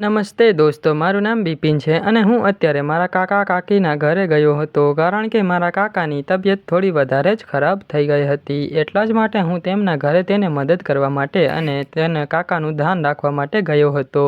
નમસ્તે દોસ્તો, મારું નામ બિપિન છે અને હું અત્યારે મારા કાકા કાકીના ઘરે ગયો હતો કારણ કે મારા કાકાની તબિયત થોડી વધારે જ ખરાબ થઈ ગઈ હતી. એટલા જ માટે હું તેમના ઘરે તેને મદદ કરવા માટે અને તેને કાકાનું ધ્યાન રાખવા માટે ગયો હતો.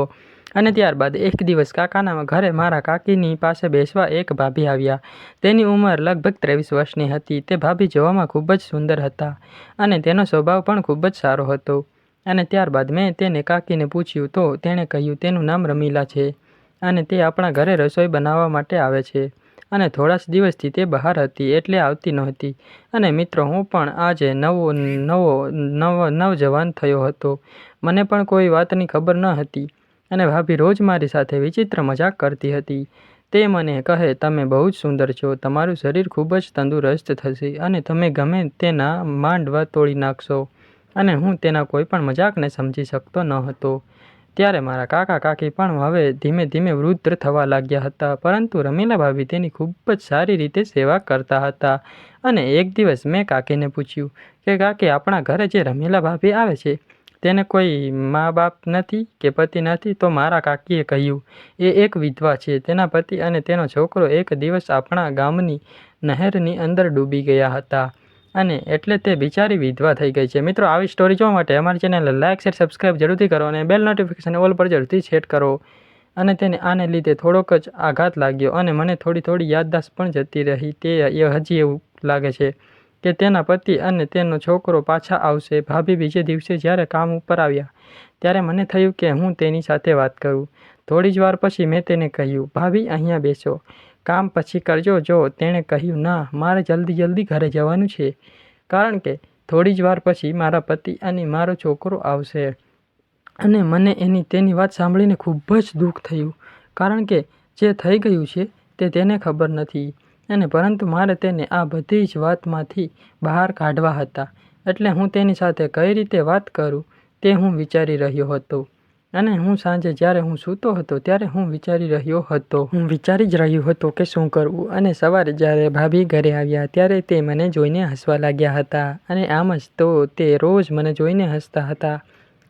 અને ત્યારબાદ એક દિવસ કાકાના ઘરે મારા કાકીની પાસે બેસવા એક ભાભી આવ્યા. તેની ઉંમર લગભગ ત્રેવીસ વર્ષની હતી. તે ભાભી જોવામાં ખૂબ જ સુંદર હતા અને તેનો સ્વભાવ પણ ખૂબ જ સારો હતો. અને ત્યારબાદ મેં તેને કાકીને પૂછ્યું, તો તેણે કહ્યું, તેનું નામ રમીલા છે અને તે આપણા ઘરે રસોઈ બનાવવા માટે આવે છે અને થોડા જ દિવસથી તે બહાર હતી એટલે આવતી નહોતી. અને મિત્રો, હું પણ આજે નવો નવો, નવ, નવજવાન થયો હતો. મને પણ કોઈ વાતની ખબર ન હતી અને ભાભી રોજ મારી સાથે વિચિત્ર મજાક કરતી હતી. તે મને કહે, તમે બહુ જ સુંદર છો. તમારું શરીર ખૂબ જ તંદુરસ્ત થશે અને તમે ગમે તેના માંડવા તોડી નાખશો. અને હું તેના કોઈ પણ મજાકને સમજી શકતો ન હતો. ત્યારે મારા કાકા કાકી પણ હવે ધીમે ધીમે વૃદ્ધ થવા લાગ્યા હતા, પરંતુ રમીલા ભાભી તેની ખૂબ જ સારી રીતે સેવા કરતા હતા. અને એક દિવસ મેં કાકીને પૂછ્યું કે, કાકી, આપણા ઘરે જે રમીલા ભાભી આવે છે, તેને કોઈ મા બાપ નથી કે પતિ નથી? તો મારા કાકીએ કહ્યું, એ એક વિધવા છે, તેના પતિ અને તેનો છોકરો એક દિવસ આપણા ગામની નહેરની અંદર ડૂબી ગયા હતા. અને એટલે તે બિચારી વિધવા થઈ ગઈ છે. મિત્રો, આવી સ્ટોરી જોવા માટે અમારી ચેનલને લાઇક શેર સબસ્ક્રાઇબ જરૂરથી કરો અને બેલ નોટિફિકેશન ઓલ પર જરૂરથી સેટ કરો. અને તેને, આને લીધે થોડોક જ આઘાત લાગ્યો અને મને થોડી થોડી યાદદાસ્ત પણ જતી રહી. તે હજી એવું લાગે છે કે તેના પતિ અને તેનો છોકરો પાછા આવશે ભાભી બીજે દિવસે જ્યારે કામ ઉપર આવ્યા. ત્યારે મને થયું કે હું તેની સાથે વાત કરું. થોડી જ વાર પછી મેં તેને કહ્યું, ભાભી, અહીંયા બેસો. કામ પછી કરજો, જો તેણે કહ્યું, ના, મારે જલ્દી જલ્દી ઘરે જવાનું છે. કારણ કે થોડી જ વાર પછી મારા પતિ અને મારો છોકરો આવશે. અને મને એની, તેની વાત સાંભળીને ખૂબ જ દુઃખ થયું. કારણ કે જે થઈ ગયું છે તે તેને ખબર નથી. અને પરંતુ મારે તેને આ બધી જ વાતમાંથી બહાર કાઢવા હતા. એટલે હું તેની સાથે કઈ રીતે વાત કરું તે હું વિચારી રહ્યો હતો. અને હું સાંજે જ્યારે હું સૂતો હતો ત્યારે હું વિચારી રહ્યો હતો. હું વિચારી જ રહ્યો હતો કે શું કરવું? અને સવારે જ્યારે ભાભી ઘરે આવ્યા ત્યારે તે મને જોઈને હસવા લાગ્યા હતા. અને આમ જ તો તે રોજ મને જોઈને હસતા હતા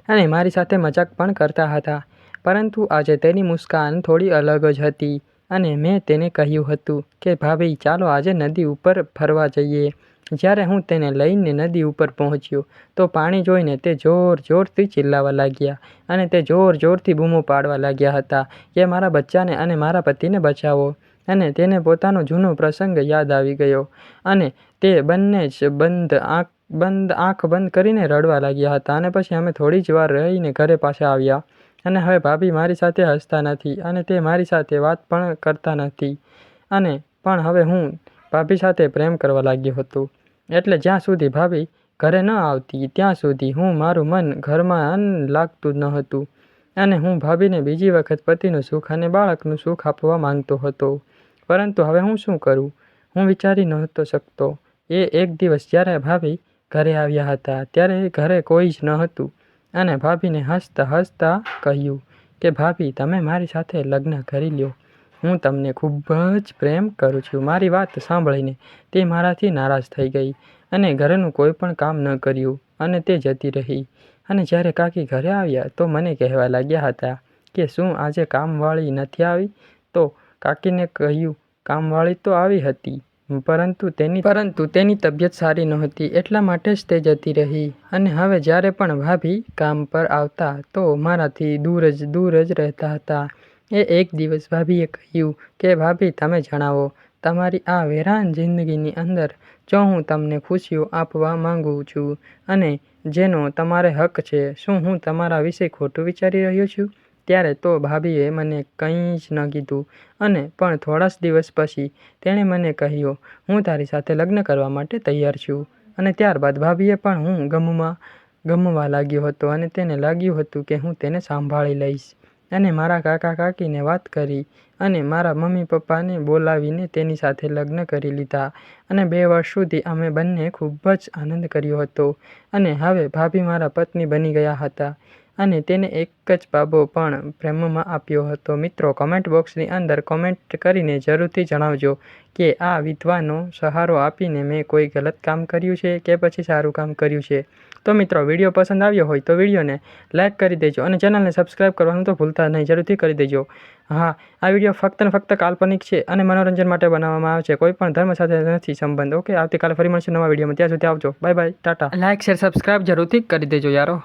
અને મારી સાથે મજાક પણ કરતા હતા. પરંતુ આજે તેની મુસ્કાન થોડી અલગ જ હતી અને મેં તેને કહ્યું હતું કે, ભાભી, ચાલો આજે નદી ઉપર ફરવા જઈએ. જ્યારે હું તેને લઈને નદી ઉપર પહોંચ્યો, તો પાણી જોઈને તે જોર જોરથી ચિલ્લાવા લાગ્યા અને તે જોર જોરથી બૂમો પાડવા લાગ્યા હતા કે મારા બચ્ચાને અને મારા પતિને બચાવો. અને તેને પોતાનો જૂનો પ્રસંગ યાદ આવી ગયો અને તે બંને જ બંધ આંખ બંધ આંખ બંધ કરીને રડવા લાગ્યા હતા અને પછી અમે થોડી જ વાર રહીને ઘરે પાછા આવ્યા. અને હવે ભાભી મારી સાથે હસતા નથી અને તે મારી સાથે વાત પણ કરતા નથી. અને પણ હવે હું ભાભી સાથે પ્રેમ કરવા લાગ્યો હતો. એટલે જ્યાં સુધી ભાભી ઘરે ન આવતી, ત્યાં સુધી હું મારું મન ઘરમાં લાગતું ન હતું. અને હું ભાભીને બીજી વખત પતિનું સુખ અને બાળકનું સુખ આપવા માંગતો હતો. પરંતુ હવે હું શું કરું? હું વિચારી નહોતો શકતો. એ એક દિવસ જ્યારે ભાભી ઘરે આવ્યા હતા, ત્યારે ઘરે કોઈ જ ન હતું. અને ભાભીને હસતા હસતા કહ્યું કે, ભાભી, તમે મારી સાથે લગ્ન કરી લ્યો. હું તમને ખૂબ જ પ્રેમ કરું છું. મારી વાત સાંભળીને તે મારાથી નારાજ થઈ ગઈ અને ઘરનું કોઈ પણ કામ ન કર્યું અને તે જતી રહી. અને જ્યારે કાકી ઘરે આવ્યા તો મને કહેવા લાગ્યા હતા કે, શું આજે કામવાળી નથી આવી? તો કાકીને કહ્યું, કામવાળી તો આવી હતી, પરંતુ તેની પરંતુ તેની તબિયત સારી નહોતી, એટલા માટે જ તે જતી રહી. અને હવે જ્યારે પણ ભાભી કામ પર આવતા તો મારાથી દૂર જ દૂર જ રહેતા હતા. એ એક દિવસ ભાભીએ કહ્યું કે, ભાભી, તમે જણાવો, તમારી આ વેરાન જિંદગીની અંદર જો હું તમને ખુશીઓ આપવા માંગુ છું અને જેનો તમારે હક છે, શું હું તમારા વિશે ખોટું વિચારી રહ્યો છું? ત્યારે તો ભાભીએ મને કંઈ જ ન કીધું અને પણ થોડા જ દિવસ પછી તેણે મને કહ્યું, હું તારી સાથે લગ્ન કરવા માટે તૈયાર છું. અને ત્યારબાદ ભાભીએ પણ હું ગમમાં ગમવા લાગ્યો હતો અને તેને લાગ્યું હતું કે હું તેને સાંભળી લઈશ. અને મારા કાકા કાકીને વાત કરી અને મારા મમ્મી પપ્પાને બોલાવીને તેની સાથે લગ્ન કરી લીધા. અને બે વર્ષ સુધી અમે બંને ખૂબ જ આનંદ કર્યો હતો અને હવે ભાભી મારા પત્ની બની ગયા હતા. અને તેને એક જ બાબો પણ પ્રેમમાં આપ્યો હતો. મિત્રો કમેન્ટ બોક્સની અંદર કોમેન્ટ કરીને જરૂરથી જણાવજો કે આ વિધવાનો સહારો આપીને મેં કોઈ ગલત કામ કર્યું છે કે પછી સારું કામ કર્યું છે? તો મિત્રો, વીડિયો પસંદ આવ્યો હોય તો વિડીયોને લાઇક કરી દેજો અને ચેનલને સબસ્ક્રાઈબ કરવાનું તો ભૂલતા નહીં. જરૂરથી કરી દેજો. હા, આ વીડિયો ફક્ત ને ફક્ત કાલ્પનિક છે અને મનોરંજન માટે બનાવવામાં આવે છે. કોઈ પણ ધર્મ સાથે નથી સંબંધ. ઓકે, આવતીકાલે ફરી મળશે નવા વિડીયોમાં. ત્યાં સુધી આવજો. Bye bye. Tata. Like share subscribe જરૂરથી કરી દેજો યારો.